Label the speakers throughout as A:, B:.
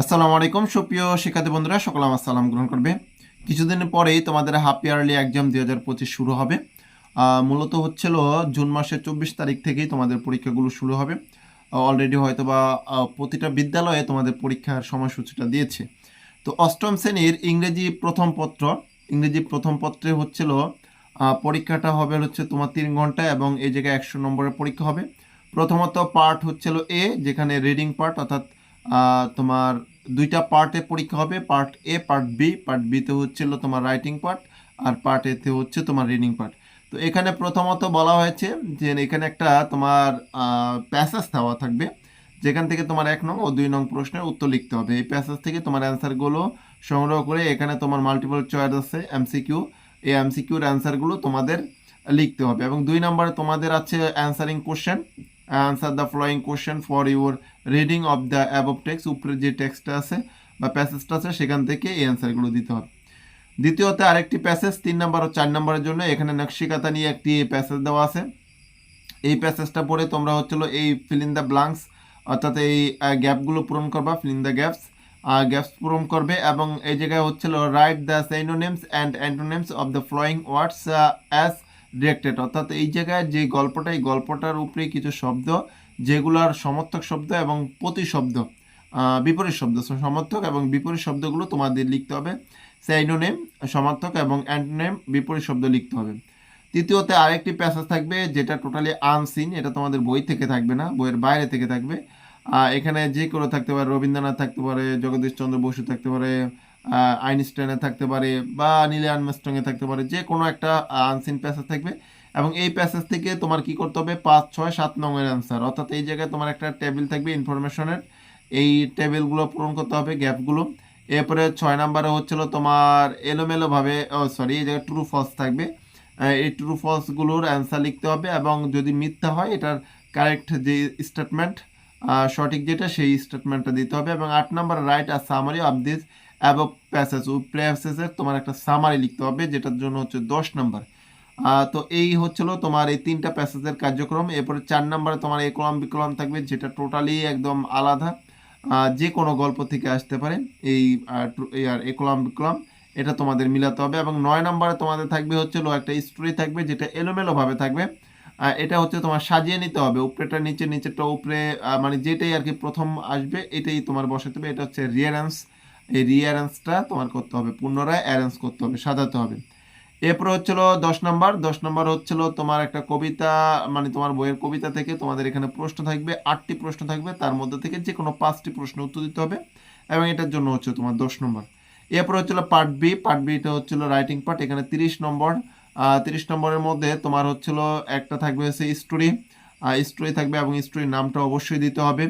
A: আসসালামু আলাইকুম, সুপ্রিয় শিক্ষার্থী বন্ধুরা, সকল আমার সালাম গ্রহণ করবে। কিছুদিন পরেই তোমাদের হাফ ইয়ারলি এক্সাম দুই হাজার পঁচিশ শুরু হবে। মূলত হচ্ছিল জুন মাসের চব্বিশ তারিখ থেকেই তোমাদের পরীক্ষাগুলো শুরু হবে। অলরেডি হয়তো বা প্রতিটা বিদ্যালয়ে তোমাদের পরীক্ষার সময়সূচিটা দিয়েছে। তো অষ্টম শ্রেণির ইংরেজি প্রথম পত্র, ইংরেজি প্রথম পত্রে হচ্ছিল পরীক্ষাটা হবে হচ্ছে তোমার তিন ঘণ্টা এবং এই জায়গায় একশো নম্বরের পরীক্ষা হবে। প্রথমত পার্ট হচ্ছিল এ, যেখানে রিডিং পার্ট অর্থাৎ তোমার দুইটা পার্টে পরীক্ষা হবে part A part B part বিতে হচ্ছিল তোমার রাইটিং পার্ট আর পার্ট এতে হচ্ছে তোমার রিডিং পার্ট তো এখানে প্রথমত বলা হয়েছে যে এখানে একটা তোমার প্যাসেজ দেওয়া থাকবে, যেখান থেকে তোমার এক নং ও দুই নং প্রশ্নের উত্তর লিখতে হবে। এই প্যাসেজ থেকে তোমার অ্যান্সারগুলো সংগ্রহ করে এখানে তোমার মাল্টিপল চয়েস আছে এমসিকিউ এই এমসিকিউর অ্যান্সারগুলো তোমাদের লিখতে হবে। এবং দুই নম্বরে তোমাদের আছে answering question answer the following question for your reading of the above text উপরে যে টেক্সটটা আছে বা প্যাসেজটা আছে, সেখান থেকে এই অ্যান্সারগুলো দিতে হবে। দ্বিতীয়তে আরেকটি প্যাসেজ তিন নম্বর ও চার নম্বরের জন্য এখানে নকশিকাতা নিয়ে একটি প্যাসেজ দেওয়া আছে। এই প্যাসেজটা পড়ে তোমরা হচ্ছিল এই ফিল ইন দ্য ব্লাঙ্কস অর্থাৎ এই গ্যাপগুলো পূরণ করবা ফিল দ্য গ্যাপস গ্যাপস পূরণ করবে এবং এই জায়গায় হচ্ছিল write the synonyms and antonyms of the following words as directed অর্থাৎ এই জায়গায় যে গল্পটা, এই গল্পটার উপরে কিছু শব্দ, যেগুলোর সমর্থক শব্দ এবং প্রতিশব্দ বিপরীত শব্দ সমর্থক এবং বিপরীত শব্দগুলো তোমাদের লিখতে হবে। সাইনোনেম সমর্থক এবং অ্যান্টোনেম বিপরীত শব্দ লিখতে হবে। তৃতীয়তে আরেকটি প্যাসেজ থাকবে, যেটা টোটালি আনসিন এটা তোমাদের বই থেকে থাকবে না, বইয়ের বাইরে থেকে থাকবে। এখানে যে কোনো থাকতে পারে, রবীন্দ্রনাথ থাকতে পারে, জগদীশ চন্দ্র বসু থাকতে পারে আইনস্টাইনে থাকতে পারে বা নীলে আর্মস্ট্রংয়ে থাকতে পারে, যে কোনো একটা আনসিন প্যাসেজ থাকবে। এবং এই প্যাসেজ থেকে তোমার কি করতে হবে? পাঁচ, ছয়, সাত নংয়ের অ্যান্সার অর্থাৎ এই জায়গায় তোমার একটা টেবিল থাকবে ইনফরমেশনের এই টেবিলগুলো পূরণ করতে হবে গ্যাপগুলো এরপরে ছয় নম্বরে হচ্ছিল তোমার এলোমেলোভাবে ও সরি এই জায়গায় ট্রু ফলস থাকবে। এই ট্রু ফলসগুলোর অ্যান্সার লিখতে হবে এবং যদি মিথ্যা হয়, এটার কারেক্ট যে স্টেটমেন্ট সঠিক যেটা, সেই স্টেটমেন্টটা দিতে হবে। এবং আট number write R summary of this above passage ও প্যাসেজের তোমার একটা সামারি লিখতে হবে, যেটার জন্য হচ্ছে দশ নাম্বার তো এই হচ্ছিল তোমার এই তিনটা প্যাসেজের কার্যক্রম, এরপরে চার নম্বরে তোমার এই কলম বিকলম থাকবে, যেটা টোটালি একদম আলাদা। যে কোনো গল্প থেকে আসতে পারে, এই আর একলাম বিকলাম, এটা তোমাদের মিলাতে হবে। এবং নয় নম্বরে তোমাদের থাকবে হচ্ছিল একটা স্টোরি থাকবে, যেটা এলোমেলোভাবে থাকবে। এটা হচ্ছে তোমার সাজিয়ে নিতে হবে, উপরেটা নিচে, নিচেরটা উপরে মানে যেটাই আর কি প্রথম আসবে, এটাই তোমার বসাতে হবে, এটা হচ্ছে রিয়ারেন্স এই রিয়ারেন্সটা তোমার করতে হবে, পুনরায় অ্যারেঞ্জ করতে হবে, সাজাতে হবে। এরপর হচ্ছিল দশ নম্বর দশ নম্বর হচ্ছিল তোমার একটা কবিতা মানে তোমার বইয়ের কবিতা থেকে তোমাদের এখানে প্রশ্ন থাকবে, আটটি প্রশ্ন থাকবে, তার মধ্যে থেকে যে কোনো পাঁচটি প্রশ্ন উত্তর দিতে হবে, এবং এটার জন্য হচ্ছে তোমার দশ নম্বর। এরপর হচ্ছিল পার্ট বি পার্ট বিটা হচ্ছিল রাইটিং পার্ট এখানে তিরিশ নম্বর। তিরিশ নম্বরের মধ্যে তোমার হচ্ছিল একটা থাকবে হচ্ছে স্টোরি স্টোরি থাকবে এবং স্টোরির নামটা অবশ্যই দিতে হবে।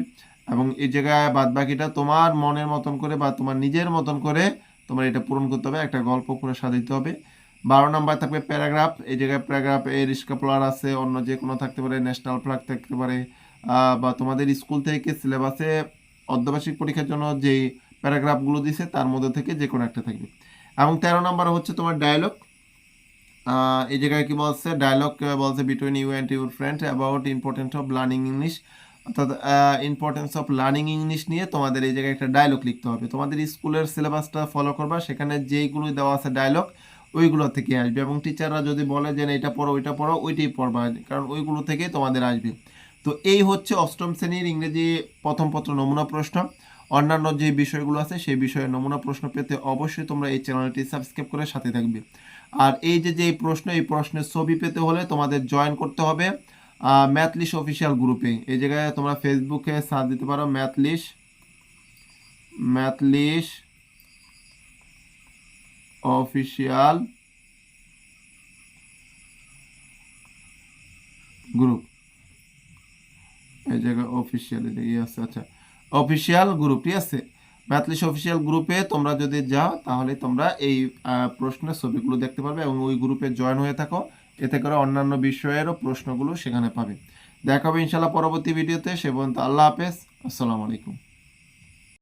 A: এবং এই জায়গায় বাদ বাকিটা তোমার মনের মতন করে বা তোমার নিজের মতন করে তোমার এটা পূরণ করতে হবে, একটা গল্প করে সাজাইতে হবে। বারো নাম্বার থাকবে প্যারাগ্রাফ, এই জায়গায় প্যারাগ্রাফ এ রিস্কা প্লার আছে, অন্য যে কোনো থাকতে পারে, ন্যাশনাল ফ্ল্যাগ থাকতে পারে বা তোমাদের স্কুল থেকে সিলেবাসে অর্ধবার্ষিক পরীক্ষার জন্য যেই প্যারাগ্রাফগুলো দিছে, তার মধ্যে থেকে যে কোনো একটা থাকবে। এবং তেরো নাম্বার হচ্ছে তোমার ডায়লগ এই জায়গায় কি বলছে ডায়লগ বলছে between you and your friend about importance of learning English অর্থাৎ ইম্পর্টেন্স অফ লার্নিং ইংলিশ নিয়ে তোমাদের এই জায়গায় একটা ডায়লগ লিখতে হবে। তোমাদের স্কুলের সিলেবাসটা ফলো করবা, সেখানে যেইগুলো দেওয়া আছে ডায়লগ ওইগুলো থেকে আসবে। এবং টিচাররা যদি বলে যে এটা পড়ো, ওইটা পড়ো, ওইটাই পড়বা, কারণ ওইগুলো থেকেই তোমাদের আসবে। তো এই হচ্ছে অষ্টম শ্রেণির ইংরেজি প্রথম পত্র নমুনা প্রশ্ন। অন্যান্য যে বিষয়গুলো আছে, সেই বিষয়ে নমুনা প্রশ্ন পেতে অবশ্যই তোমরা এই চ্যানেলটি সাবস্ক্রাইব করে সাথে থাকবে। আর এই যে যে প্রশ্ন, এই প্রশ্নের ছবি পেতে হলে তোমাদের জয়েন করতে হবে। ম্যাথলিশ অফিসিয়াল গ্রুপে এই জায়গায় তোমরা ফেসবুকে সার্চ দিতে পারো ম্যাথলিশ ম্যাথলিশ অফিসিয়াল গ্রুপ এই জায়গায় অফিসিয়াল আছে আচ্ছা। অফিসিয়াল গ্রুপ ঠিক আছে? ম্যাথলিশ অফিসিয়াল গ্রুপে তোমরা যদি যাও, তাহলে তোমরা এই প্রশ্নের ছবিগুলো দেখতে পারবে এবং ওই গ্রুপে জয়েন হয়ে থাকো। এতে করে অন্যান্য বিষয়েরও প্রশ্নগুলো সেখানে পাবে। দেখা হবে ইনশাল্লাহ পরবর্তী ভিডিওতে। সে পর্যন্ত আল্লাহ হাফেজ। আসসালামু আলাইকুম।